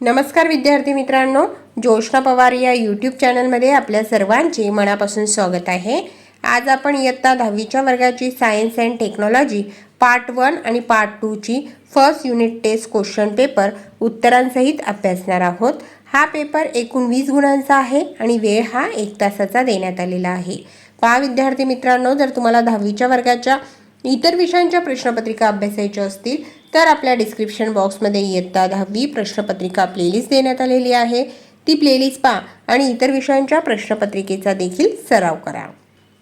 नमस्कार विद्यार्थी मित्रांनो ज्योष्णा पवार या यूट्यूब चॅनलमध्ये आपल्या सर्वांचे मनापासून स्वागत आहे. आज आपण इयत्ता दहावीच्या वर्गाची science and technology part one आणि part टूची first unit test question paper उत्तरांसहित अभ्यासणार आहोत. हा पेपर एकूण वीस गुणांचा आहे आणि वेळ हा एक तासाचा देण्यात आलेला आहे. पहा विद्यार्थी मित्रांनो जर तुम्हाला दहावीच्या वर्गाच्या इतर विषयांच्या प्रश्नपत्रिका अभ्यासायच्या असतील तर आपल्या डिस्क्रिप्शन बॉक्समध्ये इयत्ता दहावी प्रश्नपत्रिका प्लेलिस्ट देण्यात आलेली आहे. ती प्लेलिस्ट पहा आणि इतर विषयांच्या प्रश्नपत्रिकेचा देखील सराव करा.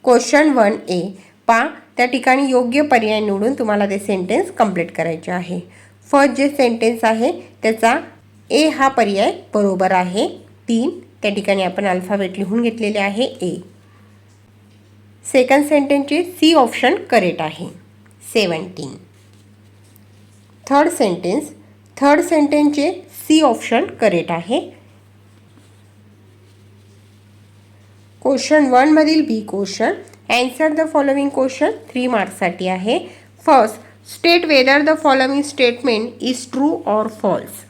क्वेश्चन वन ए पा त्या ठिकाणी योग्य पर्याय निवडून तुम्हाला ते सेंटेन्स कंप्लीट करायचे आहे. फर्स्ट जे सेंटेन्स आहे त्याचा ए हा पर्याय बरोबर आहे. तीन त्या ठिकाणी आपण अल्फाबेट लिहून घेतलेले आहे ए सेकंड सेंटेन्सचे सी ऑप्शन करेक्ट आहे. सेवन्टीन थर्ड सेंटेन्स थर्ड सेंटेन्सचे सी ऑप्शन करेक्ट आहे. Question वनमधील B question answer the following question three मार्क्ससाठी आहे. First state whether the following statement is true or false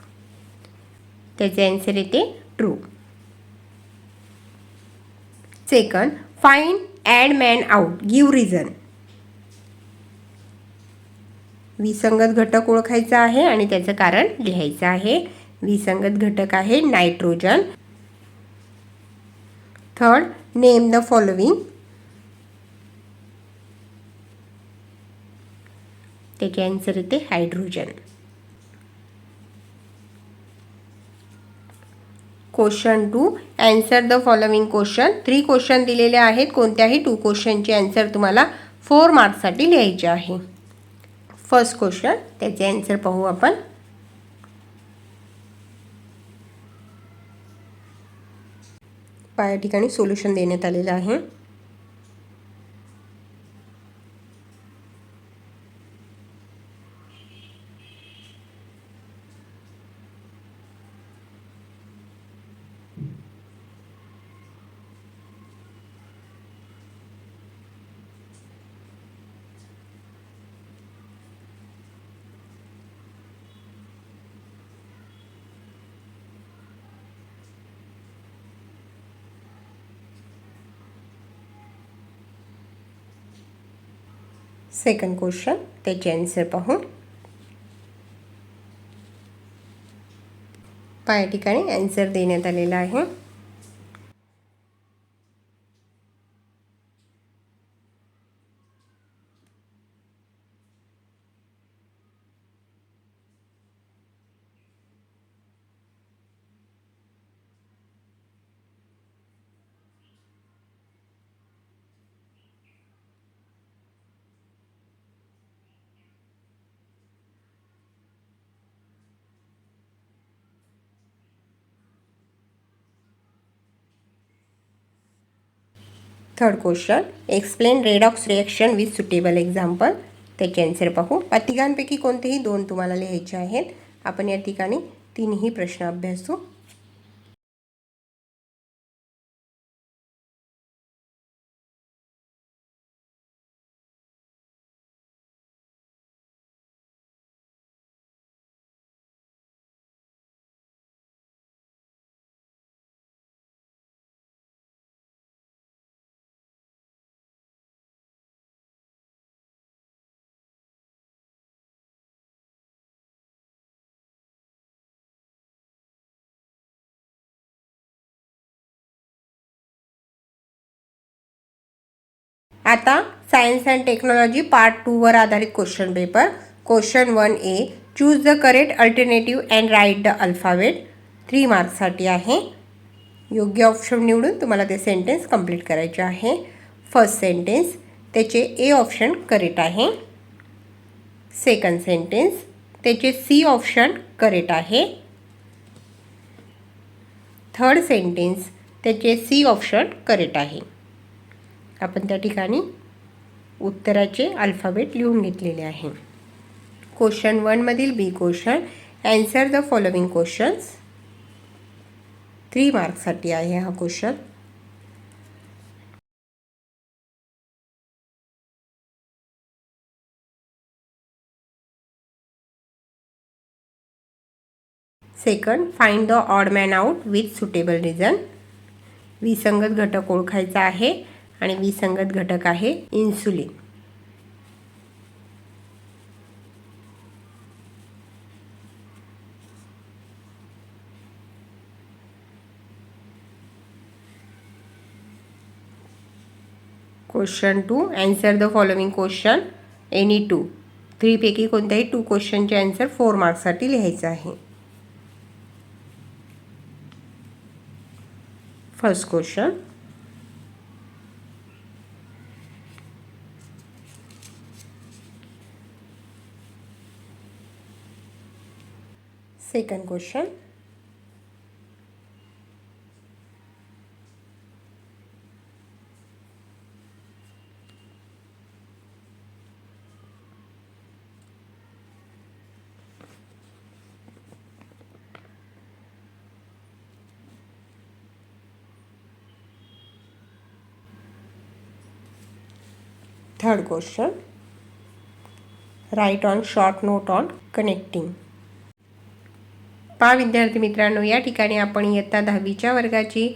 त्याचे answer येते true second find odd man out give reason विसंगत घटक ओळखायचा आहे आणि त्याचं कारण लिहायचं आहे. विसंगत घटक आहे nitrogen. Third name the following त्याचे आन्सर येते hydrogen question two answer the following question three question दिलेले आहेत. कोणत्याही टू क्वेश्चनचे आन्सर तुम्हाला फोर मार्क्ससाठी लिहायचे आहे. फर्स्ट क्वेश्चन त्याचे आन्सर पाहू आपण. या ठिकाणी सोल्युशन देण्यात आलेलं आहे. सेकंड क्वेश्चन त्याचे आन्सर पाहू पाया ठिकाणी आन्सर देण्यात आलेला आहे. Third question explain redox reaction with suitable example त्याचे आन्सर पाहू. या तिघांपैकी कोणतेही दोन तुम्हाला लिहायचे आहेत? आपण या ठिकाणी तीनही प्रश्न अभ्यासू. आता सायन्स अँड टेक्नॉलॉजी पार्ट टूवर आधारित question paper question one A choose the correct alternative and write the alphabet three मार्क्ससाठी आहे. योग्य ऑप्शन निवडून तुम्हाला ते सेंटेन्स कंप्लीट करायचे आहे. फर्स्ट सेंटेन्स त्याचे ए ऑप्शन करेक्ट आहे. सेकंड सेंटेन्स त्याचे सी ऑप्शन करेक्ट आहे. थर्ड सेंटेन्स त्याचे सी ऑप्शन करेक्ट आहे. आपण त्या ठिकाणी उत्तराचे अल्फाबेट लिहून घेतलेले आहे. Question वनमधील B question answer the following questions three मार्क्ससाठी आहे हा question second find the odd man out with suitable reason विसंगत घटक ओळखायचा आहे. आणि विसंगत घटक आहे insulin. Question two answer the following question any two थ्रीपैकी कोणत्याही टू क्वेश्चनचे आन्सर फोर मार्क्ससाठी लिहायचं आहे. First question second question third question write on short note on connecting पा विद्यार्थी मित्रांनो या ठिकाणी आपण इयत्ता दहावीच्या वर्गाची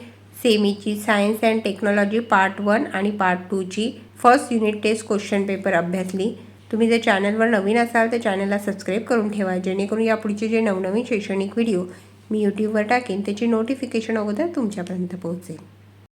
सेमीची science and technology part one आणि part टूची first unit test question paper अभ्यासली. तुम्ही जर चॅनलवर नवीन असाल तर चॅनलला सबस्क्राईब करून ठेवा जेणेकरून यापुढचे जे नवनवीन शैक्षणिक व्हिडिओ मी यूट्यूबवर टाकेन त्याची नोटिफिकेशन अगोदर तुमच्यापर्यंत पोहोचेल.